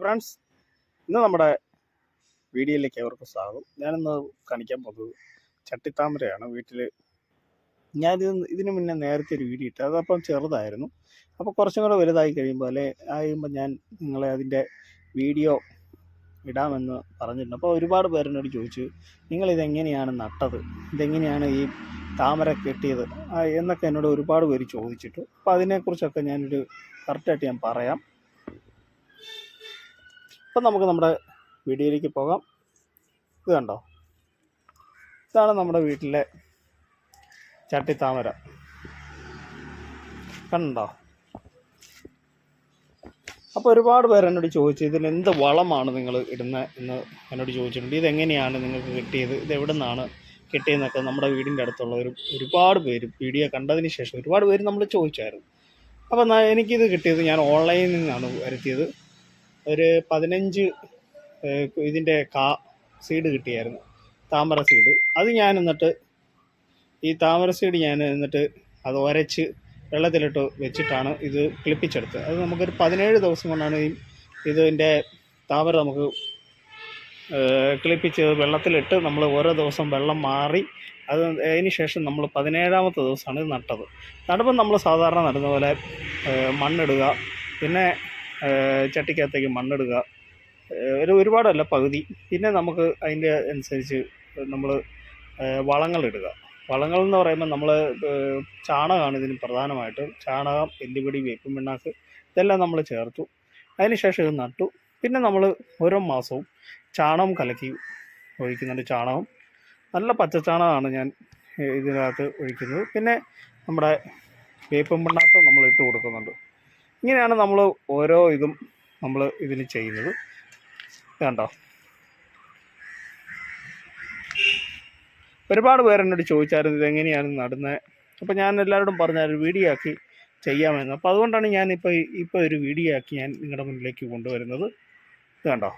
Friends ഇന്ന് നമ്മുടെ വീഡിയോയിലേക്ക് അവർക്ക് സ്വാഗതം. ഞാനിന്ന് കാണിക്കാൻ പോകുന്നത് ചട്ടിത്താമരയാണ്. വീട്ടിൽ ഞാനിത് ഇതിനു മുന്നേ നേരത്തെ ഒരു വീഡിയോ ഇട്ട് അതപ്പം ചെറുതായിരുന്നു. അപ്പോൾ കുറച്ചും കൂടെ വലുതായി കഴിയുമ്പോൾ അല്ലെ ആയുമ്പോൾ ഞാൻ നിങ്ങളെ അതിന്റെ വീഡിയോ ഇടാമെന്ന് പറഞ്ഞിട്ടുണ്ട് അപ്പോൾ ഒരുപാട് പേരെന്നോട് ചോദിച്ചു നിങ്ങളിതെങ്ങനെയാണ് നട്ടത്? ഇതെങ്ങനെയാണ് ഈ താമര കെട്ടിയത്? എന്നൊക്കെ എന്നോട് ഒരുപാട് പേര് ചോദിച്ചിട്ടു. അപ്പോൾ അതിനെക്കുറിച്ചൊക്കെ ഞാനൊരു കറക്റ്റായിട്ട് ഞാൻ പറയാം. അപ്പം നമുക്ക് നമ്മുടെ വീഡിയോയിലേക്ക് പോകാം. ഇത് കണ്ടോ? ഇതാണ് നമ്മുടെ വീട്ടിലെ ചട്ടിത്താമര കണ്ടോ? അപ്പോൾ ഒരുപാട് പേർ എന്നോട് ചോദിച്ചു ഇതിൽ എന്ത് വളമാണ് നിങ്ങൾ ഇടുന്നത് എന്ന് എന്നോട് ചോദിച്ചിട്ടുണ്ട്. ഇതെങ്ങനെയാണ് നിങ്ങൾക്ക് കിട്ടിയത്? ഇത് എവിടെ നിന്നാണ് കിട്ടിയെന്നൊക്കെ നമ്മുടെ വീടിന്റെ അടുത്തുള്ള ഒരു ഒരുപാട് പേര് വീഡിയോ കണ്ടതിന് ശേഷം ഒരുപാട് പേര് നമ്മൾ ചോദിച്ചായിരുന്നു. അപ്പോൾ എനിക്കിത് കിട്ടിയത് ഞാൻ ഓൺലൈനിൽ നിന്നാണ് വരുത്തിയത്. ഒരു പതിനഞ്ച് ഇതിന്റെ കാ സീഡ് കിട്ടിയായിരുന്നു. താമര സീഡ് അത് ഞാൻ എന്നിട്ട് ഈ താമര സീഡ് ഞാൻ എന്നിട്ട് അത് ഒരച്ച് വെള്ളത്തിലിട്ട് വെച്ചിട്ടാണ് ഇത് കിളിപ്പിച്ചെടുത്തത്. അത് നമുക്കൊരു പതിനേഴ് ദിവസം കൊണ്ടാണ് ഈ ഇതിന്റെ താമര നമുക്ക് ക്ലിപ്പിച്ച് വെള്ളത്തിലിട്ട് നമ്മൾ ഓരോ ദിവസം വെള്ളം മാറി അത് അതിന് ശേഷം നമ്മൾ പതിനേഴാമത്തെ ദിവസമാണ് ഇത് നട്ടത്. നടുമ്പോൾ നമ്മൾ സാധാരണ നടുന്ന പോലെ മണ്ണിടുക. പിന്നെ ചട്ടിക്കകത്തേക്ക് മണ്ണിടുക. ഒരു ഒരുപാടല്ല പകുതി. പിന്നെ നമുക്ക് അതിന്റെ അനുസരിച്ച് നമ്മൾ വളങ്ങളിടുക. വളങ്ങൾ എന്ന് പറയുമ്പോൾ നമ്മൾ ചാണകമാണ് ഇതിന് പ്രധാനമായിട്ട്. ചാണകം എല്ലുപൊടി വേപ്പും പിണ്ണാക്ക് ഇതെല്ലാം നമ്മൾ ചേർത്തു. അതിനുശേഷം ഇത് നട്ടു. പിന്നെ നമ്മൾ ഓരോ മാസവും ചാണകം കലക്കി ഒഴിക്കുന്നുണ്ട് ചാണകം. നല്ല പച്ചച്ചാണകമാണ് ഞാൻ ഇതിനകത്ത് ഒഴിക്കുന്നത്. പിന്നെ നമ്മുടെ വേപ്പും പിണ്ണാക്കും നമ്മൾ ഇട്ട് കൊടുക്കുന്നുണ്ട്. ഇങ്ങനെയാണ് നമ്മൾ ഓരോ ഇതും നമ്മൾ ഇതിന് ചെയ്യുന്നത്. കണ്ടോ? ഒരുപാട് പേരെന്നോട് ചോദിച്ചായിരുന്നു ഇതെങ്ങനെയാണ് നടുന്നത് അപ്പോൾ ഞാൻ എല്ലാവരോടും പറഞ്ഞായിരുന്നു വീഡിയോ ആക്കി ചെയ്യാമെന്ന്. അപ്പോൾ അതുകൊണ്ടാണ് ഞാനിപ്പോൾ ഇപ്പോൾ ഒരു വീഡിയോ ആക്കി ഞാൻ നിങ്ങളുടെ മുന്നിലേക്ക് കൊണ്ടുവരുന്നത്. ഇത് കണ്ടോ?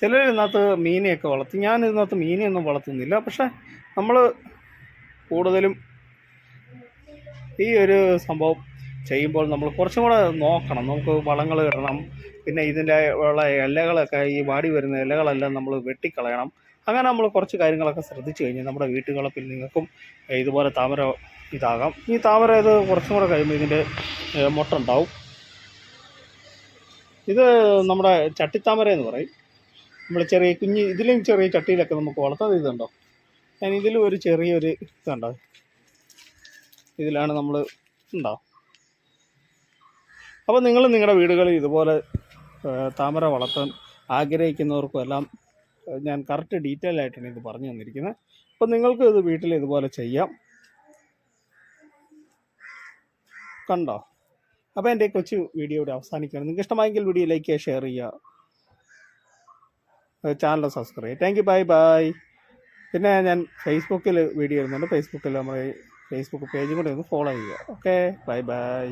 ചിലർ ഇതിനകത്ത് മീനെയൊക്കെ വളർത്തി. ഞാൻ ഇതിനകത്ത് മീനെയൊന്നും വളർത്തുന്നില്ല. പക്ഷേ നമ്മൾ കൂടുതലും ഈ ഒരു സംഭവം ചെയ്യുമ്പോൾ നമ്മൾ കുറച്ചും കൂടെ നോക്കണം. നമുക്ക് വളങ്ങൾ ഇടണം. പിന്നെ ഇതിന്റെ ഉള്ള ഇലകളൊക്കെ ഈ വാടി വരുന്ന ഇലകളെല്ലാം നമ്മൾ വെട്ടിക്കളയണം. അങ്ങനെ നമ്മൾ കുറച്ച് കാര്യങ്ങളൊക്കെ ശ്രദ്ധിച്ചു കഴിഞ്ഞാൽ നമ്മുടെ വീട്ടുകളപ്പിൽ നിങ്ങൾക്കും ഇതുപോലെ താമര ഇതാകാം. ഈ താമര ഇത് കുറച്ചും കൂടെ കഴിയുമ്പോൾ ഇതിന്റെ മുട്ട ഉണ്ടാവും ഇത് നമ്മുടെ ചട്ടിത്താമര എന്ന് പറയും. നമ്മൾ ചെറിയ കുഞ്ഞ് ഇതിലും ചെറിയ ചട്ടിയിലൊക്കെ നമുക്ക് വളർത്താൻ ഇതുണ്ടോ? ഞാൻ ഇതിലും ഒരു ചെറിയൊരു ഇതുണ്ടോ? ഇതിലാണ് നമ്മൾ ഉണ്ടാവും അപ്പോൾ നിങ്ങൾ നിങ്ങളുടെ വീടുകളിൽ ഇതുപോലെ താമര വളർത്താൻ ആഗ്രഹിക്കുന്നവർക്കും എല്ലാം ഞാൻ കറക്റ്റ് ഡീറ്റെയിൽ ആയിട്ടാണ് ഇത് പറഞ്ഞു തന്നിരിക്കുന്നത്. അപ്പോൾ നിങ്ങൾക്ക് ഇത് വീട്ടിൽ ഇതുപോലെ ചെയ്യാം. കണ്ടോ? അപ്പോൾ എന്റെ കൊച്ചു വീഡിയോ ഇവിടെ അവസാനിക്കുകയാണ്. നിങ്ങൾക്ക് ഇഷ്ടമായെങ്കിൽ വീഡിയോ ലൈക്ക് ചെയ്യുക ഷെയർ ചെയ്യുക. ചാനൽ സബ്സ്ക്രൈബ് ചെയ്യുക. താങ്ക് യു ബൈ ബൈ പിന്നെ ഞാൻ ഫേസ്ബുക്കിൽ വീഡിയോ ഇടുന്നുണ്ട്. ഫേസ്ബുക്കിൽ നമ്മുടെ ഫേസ്ബുക്ക് പേജും കൂടെ ഒന്ന് ഫോളോ ചെയ്യുക. Okay bye bye